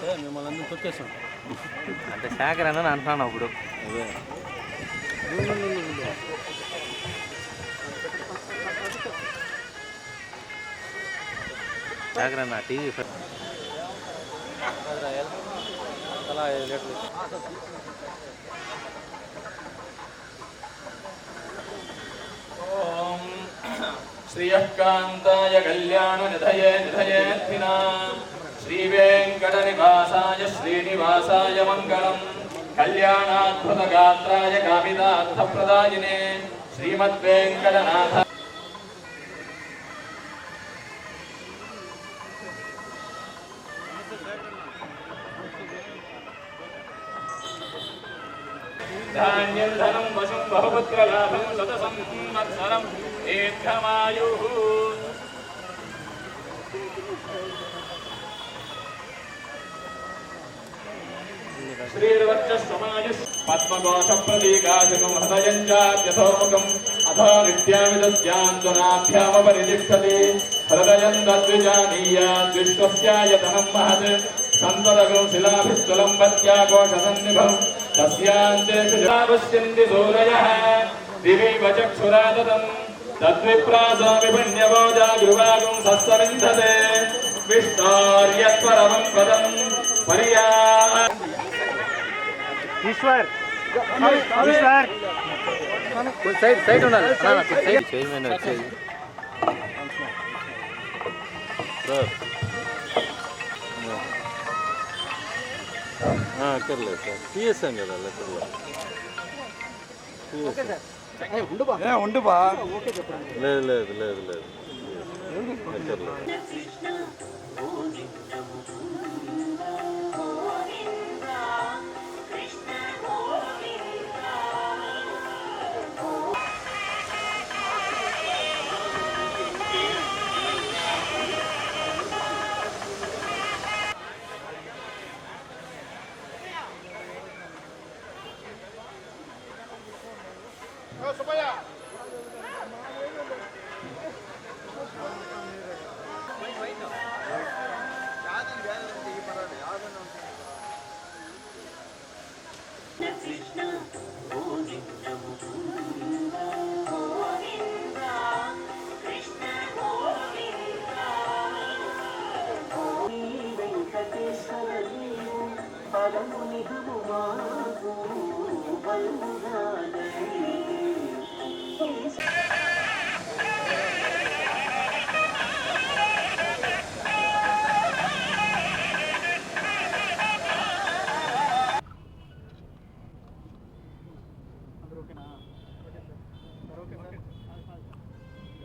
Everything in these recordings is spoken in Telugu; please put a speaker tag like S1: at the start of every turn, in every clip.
S1: అంటే మిమ్మల్ని అందరూ తొక్కేసాం
S2: అంటే శాఖర్ అని అంటున్నాను అప్పుడు
S1: అదే
S2: శాఖర్ అన్న టీవీ
S1: అలా ఐదు లీటర్లు
S3: श्रियः कान्ताय कल्याणनिधये निधयेऽर्थिना श्रीवेङ्कटनिवासाय श्रीनिवासाय मङ्गलम् कल्याणाद्भुतगात्राय कामितार्थप्रदायिने श्रीमद्वेङ्कटनाथ धान्यं धनं वशं बहुपुत्रलाभं शतसंवत्सरं दीर्घमायुः पद्मकोशप्रतीकाशकं हृदयं चाद्यथोमुखम् अथो नित्यामिदस्यान्तनाभ्यामपरितिष्ठति हृदयं तद्विजानीयाद्विश्वस्यायतनं महत् सन्ततगुं शिलाभिस्तुलं पत्याकोशसन्निभम् तस्यान्तेषु जापश्यन्ति सूरयः दिवैव चक्षुरादतम् तद्विप्रासामि पुण्यवोजा गृहागुं सत्सविन्धते विष्णोर्यत्परमं पदं पर्या
S2: ఈశ్వర్ ఈశ్వర్ సైడ్ సైడ్ ఉండాలి సైడ్ చైర్మన్ వచ్చేది
S1: సార్ అక్కర్లేదు సార్ తీయేసాం కదా లెక్కర్లో లేదు లేదు లేదు లేదు లెక్కర్లో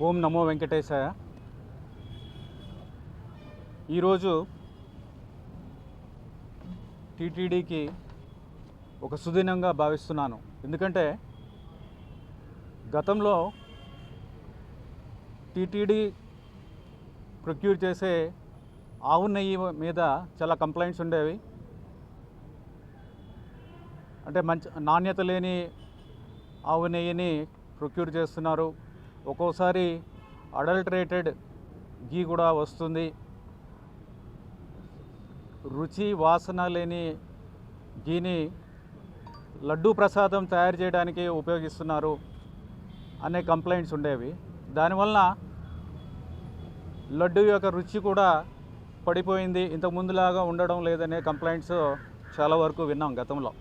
S4: ఓం నమో వెంకటేశాయ. ఈరోజు టీటీడీకి ఒక సుదినంగా భావిస్తున్నాను. ఎందుకంటే గతంలో టీటీడీ ప్రొక్యూర్ చేసే ఆవు నెయ్యి మీద చాలా కంప్లైంట్స్ ఉండేవి. అంటే మంచి నాణ్యత లేని ఆవు నెయ్యిని ప్రొక్యూర్ చేస్తున్నారు. ఒక్కోసారి అడల్టరేటెడ్ గీ కూడా వస్తుంది. రుచి వాసన లేని గీని లడ్డూ ప్రసాదం తయారు చేయడానికి ఉపయోగిస్తున్నారు. అనే కంప్లైంట్స్ ఉండేవి. దానివలన లడ్డు యొక్క రుచి కూడా పడిపోయింది. ఇంతకుముందులాగా ఉండడం లేదనే కంప్లైంట్స్ చాలా వరకు విన్నాం గతంలో.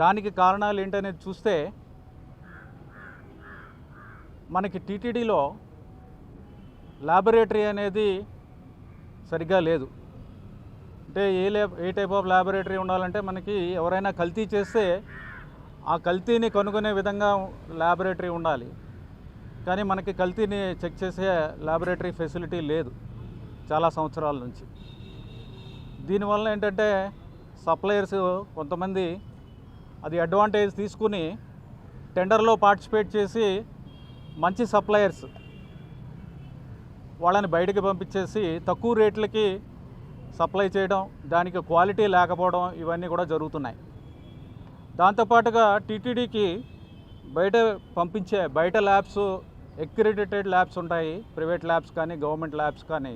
S4: దానికి కారణాలు ఏంటనేది చూస్తే మనకి టీటీడీలో ల్యాబొరేటరీ అనేది సరిగ్గా లేదు. అంటే ఏ ల్యాబ్ ఏ టైప్ ఆఫ్ ల్యాబొరేటరీ ఉండాలంటే మనకి ఎవరైనా కల్తీ చేస్తే ఆ కల్తీని కనుగొనే విధంగా ల్యాబొరేటరీ ఉండాలి. కానీ మనకి కల్తీని చెక్ చేసే ల్యాబొరేటరీ ఫెసిలిటీ లేదు చాలా సంవత్సరాల నుంచి. దీనివల్ల ఏంటంటే సప్లయర్స్ కొంతమంది అది అడ్వాంటేజ్ తీసుకుని టెండర్లో పార్టిసిపేట్ చేసి మంచి సప్లయర్స్ వాళ్ళని బయటికి పంపించేసి తక్కువ రేట్లకి సప్లై చేయడం దానికి క్వాలిటీ లేకపోవడం ఇవన్నీ కూడా జరుగుతున్నాయి. దాంతోపాటుగా టీటీడీకి బయట పంపించే బయట ల్యాబ్స్ ఎక్రిడిటెడ్ ల్యాబ్స్ ఉంటాయి ప్రైవేట్ ల్యాబ్స్ కానీ గవర్నమెంట్ ల్యాబ్స్ కానీ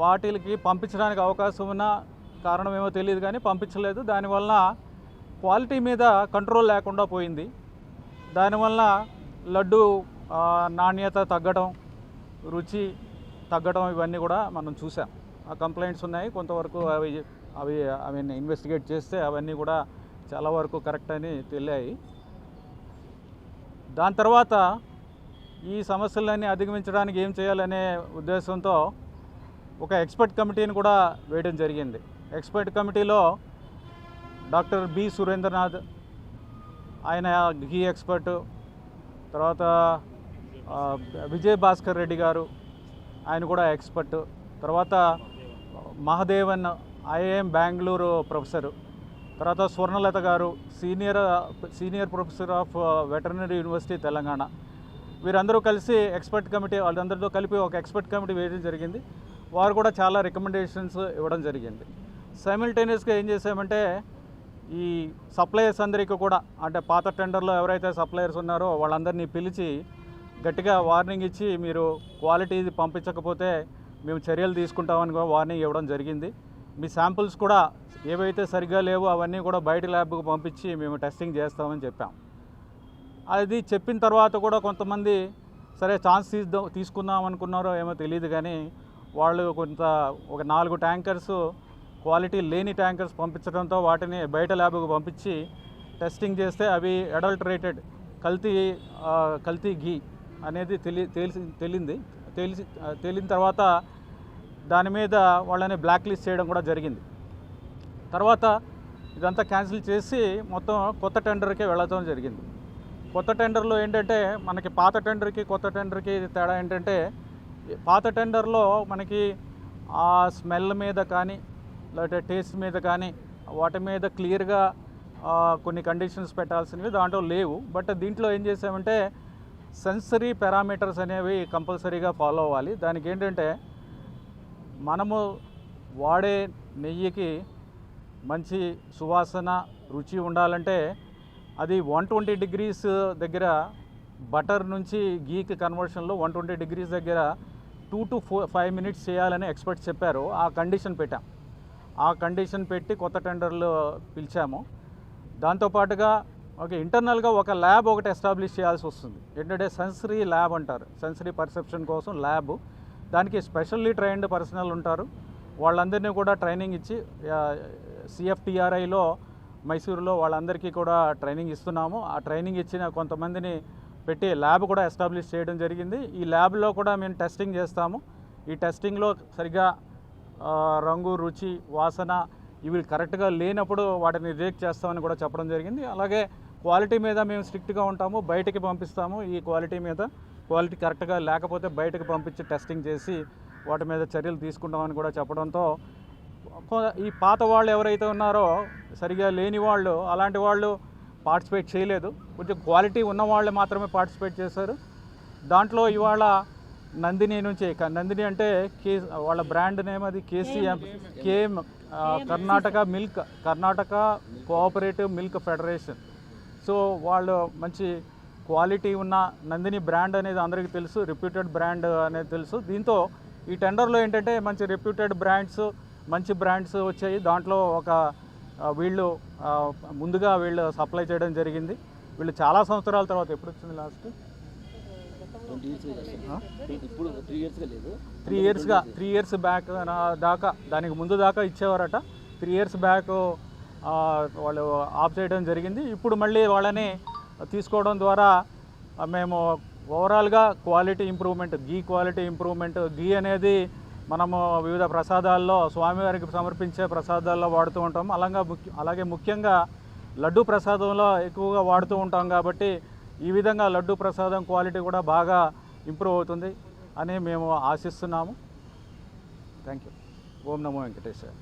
S4: వాటికి పంపించడానికి అవకాశం ఉన్న కారణం ఏమో తెలియదు కానీ పంపించలేదు. దానివల్ల క్వాలిటీ మీద కంట్రోల్ లేకుండా పోయింది. దానివల్ల లడ్డు నాణ్యత తగ్గడం రుచి తగ్గడం ఇవన్నీ కూడా మనం చూసాం. ఆ కంప్లైంట్స్ ఉన్నాయి. కొంతవరకు అవి అవి అవి ఇన్వెస్టిగేట్ చేస్తే అవన్నీ కూడా చాలా వరకు కరెక్ట్ అని తెలియాయి. దాని తర్వాత ఈ సమస్యలన్నీ అధిగమించడానికి ఏం చేయాలనే ఉద్దేశంతో ఒక ఎక్స్పర్ట్ కమిటీని కూడా వేయడం జరిగింది. ఎక్స్పర్ట్ కమిటీలో డాక్టర్ బి సురేంద్రనాథ్ ఆయన ఘీ ఎక్స్పర్ట్ తర్వాత విజయ్ భాస్కర్ రెడ్డి గారు ఆయన కూడా ఎక్స్పర్ట్. తర్వాత మహదేవన్ ఐఐఎం బెంగళూరు ప్రొఫెసరు. తర్వాత స్వర్ణలత గారు senior senior professor of veterinary university Telangana. వీరందరూ కలిసి ఎక్స్పర్ట్ కమిటీ వాళ్ళందరితో కలిపి ఒక ఎక్స్పర్ట్ కమిటీ వేయడం జరిగింది. వారు కూడా చాలా రికమెండేషన్స్ ఇవ్వడం జరిగింది. సైమిల్టేనియస్గా ఏం చేసామంటే ఈ సప్లయర్స్ అందరికీ కూడా అంటే పాత టెండర్లో ఎవరైతే సప్లయర్స్ ఉన్నారో వాళ్ళందరినీ పిలిచి గట్టిగా వార్నింగ్ ఇచ్చి మీరు క్వాలిటీ పంపించకపోతే మేము చర్యలు తీసుకుంటామని కూడా వార్నింగ్ ఇవ్వడం జరిగింది. మీ శాంపుల్స్ కూడా ఏవైతే సరిగ్గా లేవో అవన్నీ కూడా బయట ల్యాబ్కు పంపించి మేము టెస్టింగ్ చేస్తామని చెప్పాం. అది చెప్పిన తర్వాత కూడా కొంతమంది సరే ఛాన్స్ తీద్దాం తీసుకుందాం అనుకున్నారో ఏమో తెలియదు కానీ వాళ్ళు కొంత ఒక నాలుగు ట్యాంకర్స్ క్వాలిటీ లేని ట్యాంకర్స్ పంపించడంతో వాటిని బయట ల్యాబ్కు పంపించి టెస్టింగ్ చేస్తే అవి అడల్టరేటెడ్ కల్తీ కల్తీ ఘీ అనేది తెలి తెలిసి తెలింది. తెలిసి తేలిన తర్వాత దాని మీద వాళ్ళని బ్లాక్ లిస్ట్ చేయడం కూడా జరిగింది. తర్వాత ఇదంతా క్యాన్సిల్ చేసి మొత్తం కొత్త టెండర్కే వెళ్ళడం జరిగింది. కొత్త టెండర్లో ఏంటంటే మనకి పాత టెండర్కి కొత్త టెండర్కి తేడా ఏంటంటే పాత టెండర్లో మనకి ఆ స్మెల్ మీద కానీ లేకపోతే టేస్ట్ మీద కానీ వాటి మీద క్లియర్గా కొన్ని కండిషన్స్ పెట్టాల్సినవి దాంట్లో లేవు. బట్ దీంట్లో ఏం చేసామంటే సెన్సరీ పారామీటర్స్ అనేవి కంపల్సరీగా ఫాలో అవ్వాలి. దానికి ఏంటంటే మనము వాడే నెయ్యికి మంచి సువాసన రుచి ఉండాలంటే అది వన్ ట్వంటీ డిగ్రీస్ దగ్గర బటర్ నుంచి గీకి కన్వర్షన్లో వన్ ట్వంటీ డిగ్రీస్ దగ్గర two to four five minutes చేయాలని ఎక్స్పర్ట్స్ చెప్పారు. ఆ కండిషన్ పెట్టాం. ఆ కండిషన్ పెట్టి కొత్త టెండర్లు పిలిచాము. దాంతోపాటుగా ఒక ఇంటర్నల్గా ఒక ల్యాబ్ ఒకటి ఎస్టాబ్లిష్ చేయాల్సి వస్తుంది. ఏంటంటే సెన్సరీ ల్యాబ్ అంటారు. సెన్సరీ పర్సెప్షన్ కోసం ల్యాబ్. దానికి స్పెషల్లీ ట్రైన్డ్ పర్సనల్ ఉంటారు. వాళ్ళందరినీ కూడా ట్రైనింగ్ ఇచ్చి సిఎఫ్టిఆర్ఐలో మైసూరులో వాళ్ళందరికీ కూడా ట్రైనింగ్ ఇస్తున్నాము. ఆ ట్రైనింగ్ ఇచ్చిన కొంతమందిని పెట్టి ల్యాబ్ కూడా ఎస్టాబ్లిష్ చేయడం జరిగింది. ఈ ల్యాబ్లో కూడా మేము టెస్టింగ్ చేస్తాము. ఈ టెస్టింగ్లో సరిగ్గా రంగు రుచి వాసన ఇవి కరెక్ట్గా లేనప్పుడు వాటిని రిజెక్ట్ చేస్తామని కూడా చెప్పడం జరిగింది. అలాగే క్వాలిటీ మీద మేము స్ట్రిక్ట్గా ఉంటాము బయటికి పంపిస్తాము. ఈ క్వాలిటీ మీద క్వాలిటీ కరెక్ట్గా లేకపోతే బయటకు పంపించి టెస్టింగ్ చేసి వాటి మీద చర్యలు తీసుకుంటామని కూడా చెప్పడంతో ఈ పాత వాళ్ళు ఎవరైతే ఉన్నారో సరిగా లేని వాళ్ళు అలాంటి వాళ్ళు పార్టిసిపేట్ చేయలేదు. కొంచెం క్వాలిటీ ఉన్న వాళ్ళు మాత్రమే పార్టిసిపేట్ చేశారు. దాంట్లో ఇవాళ నందిని నుంచి నందిని అంటే కే వాళ్ళ బ్రాండ్ నేమ్ అది K C M K M Karnataka milk Karnataka cooperative milk federation. So వాళ్ళు మంచి క్వాలిటీ ఉన్న నందిని బ్రాండ్ అనేది అందరికీ తెలుసు రిప్యూటెడ్ బ్రాండ్ అనేది తెలుసు. దీంతో ఈ టెండర్లో ఏంటంటే మంచి రిప్యూటెడ్ బ్రాండ్స్ మంచి బ్రాండ్స్ వచ్చాయి. దాంట్లో ఒక వీళ్ళు ముందుగా వీళ్ళు సప్లై చేయడం జరిగింది. వీళ్ళు చాలా సంవత్సరాల తర్వాత ఎప్పుడు వచ్చింది లాస్ట్?
S2: ఇప్పుడు త్రీ ఇయర్స్గా లేదు.
S4: త్రీ ఇయర్స్గా త్రీ ఇయర్స్ బ్యాక్ దాకా దానికి ముందు దాకా ఇచ్చేవారట. త్రీ ఇయర్స్ బ్యాక్ వాళ్ళు ఆఫ్ చేయడం జరిగింది. ఇప్పుడు మళ్ళీ వాళ్ళని తీసుకోవడం ద్వారా మేము ఓవరాల్గా క్వాలిటీ ఇంప్రూవ్మెంట్ గీ క్వాలిటీ ఇంప్రూవ్మెంట్ గీ అనేది మనము వివిధ ప్రసాదాల్లో స్వామివారికి సమర్పించే ప్రసాదాల్లో వాడుతూ ఉంటాము అలాగా ముఖ్య అలాగే ముఖ్యంగా లడ్డు ప్రసాదంలో ఎక్కువగా వాడుతూ ఉంటాం కాబట్టి ఈ విధంగా లడ్డు ప్రసాదం క్వాలిటీ కూడా బాగా ఇంప్రూవ్ అవుతుంది అని మేము ఆశిస్తున్నాము. Thank you Om Namo Venkateswara